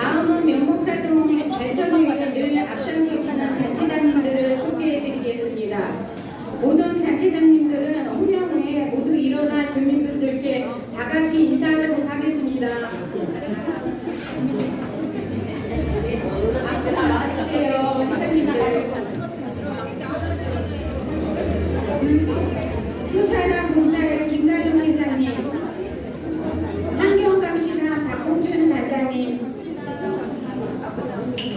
다음은 명목사동 발전위에 늘 앞장서시는 단체장님들을 소개해드리겠습니다. 모든 단체장님들은 홍명 후에 모두 일어나 주민분들께 다 같이 인사하도록 하겠습니다. 네, 앞으로 나와주세요, 회장님들. 효사랑 공사의 김가룡 회장님, 환경감시단 박홍준 단장님,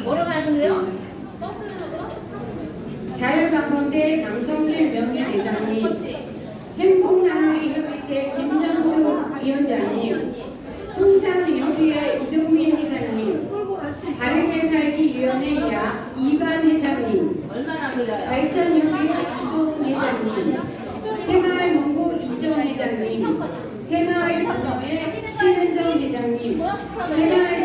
뭐로 가는데요? 자율방송대 강성길 명예대장님, 행복나누리 협의체 김정수 위원장님, 홍상협의회 이동민 회장님, 바르게 살기 위원회 야 이관 회장님? 발전협의회 이동훈 회장님, 새마을문고 이정 회장님, 새마을문고회 신은정 회장님, 새마을지도자협의회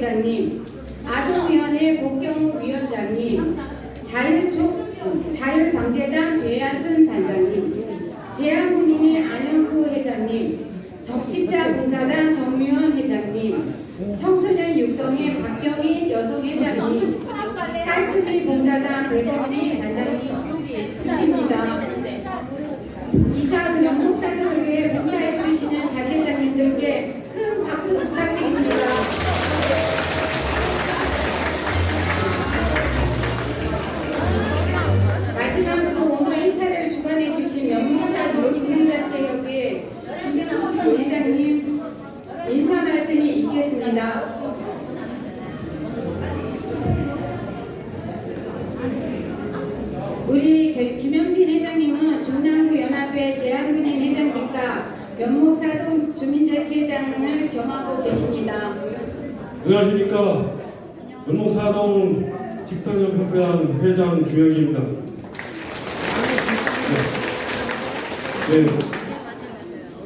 회장님, 아동위원회 복경우 위원장님, 자율촉, 자율방재단 배한순 단장님, 재한군인의 안영구 회장님, 적십자봉사단 정유원 회장님, 청소년 육성회 박경희 여성회장님, 깔끔히 봉사단 배성지 단장님이십니다. 이사 명목사들을 위해 봉사해 주시는 단체장님들께 큰 박수 부탁드립니다. 우리 개- 김영진 회장님은 중남구 연합회 재한근인 회장직과 면목사동 주민자치회장을 겸하고 계십니다. 안녕하십니까. 연목사동 직단협회장 회장 김영기입니다. 네. 네.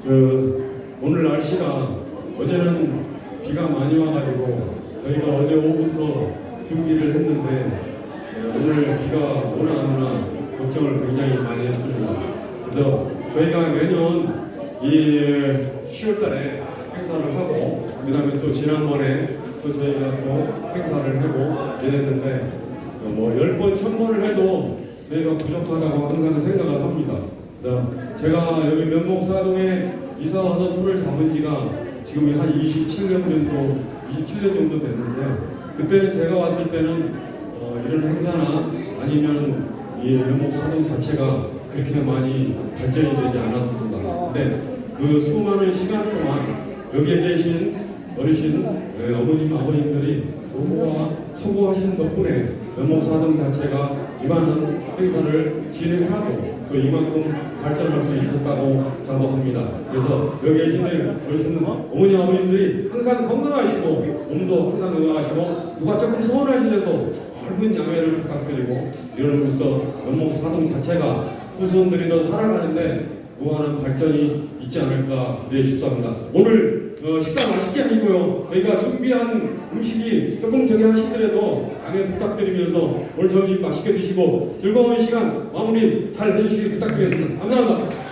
그, 오늘 날씨가 어제는 비가 많이 와가지고 저희가 어제 오후부터 준비를 했는데 네, 오늘 비가 오나 안 오나 걱정을 굉장히 많이 했습니다. 그래서 저희가 매년 이 10월달에 행사를 하고 그다음에 또 지난번에 또 저희가 또 행사를 하고 이랬는데 뭐 10번, 1000번을 해도 저희가 부족하다고 항상 생각을 합니다. 제가 여기 면목사동에 이사 와서 풀을 잡은 지가 지금 한 27년 정도, 27년 정도 됐는데 그때는 제가 왔을 때는 어, 이런 행사나 아니면 이 면목사동 자체가 그렇게 많이 발전이 되지 않았습니다. 근데 그 수많은 시간 동안 여기에 계신 어르신, 예, 어머님, 아버님들이 너무나 수고하신 덕분에 면목사동 자체가 이만한 행사를 진행하고 또 이만큼 발전할 수 있었다고 자부합니다. 그래서 여기 계신 어르신 어머니, 아버님들이 항상 건강하시고 몸도 항상 건강하시고 누가 조금 서운하시더라도 넓은 양해를 부탁드리고 이러면서 면목사동 자체가 후손들이 더 살아가는데 무한한 발전이 있지 않을까 기대 싶습니다. 오늘 어, 식사 맛있게 하시고요. 저희가 준비한 음식이 조금 저기 하시더라도 양해 부탁드리면서 오늘 점심 맛있게 드시고 즐거운 시간 마무리 잘 해주시기 부탁드리겠습니다. 감사합니다.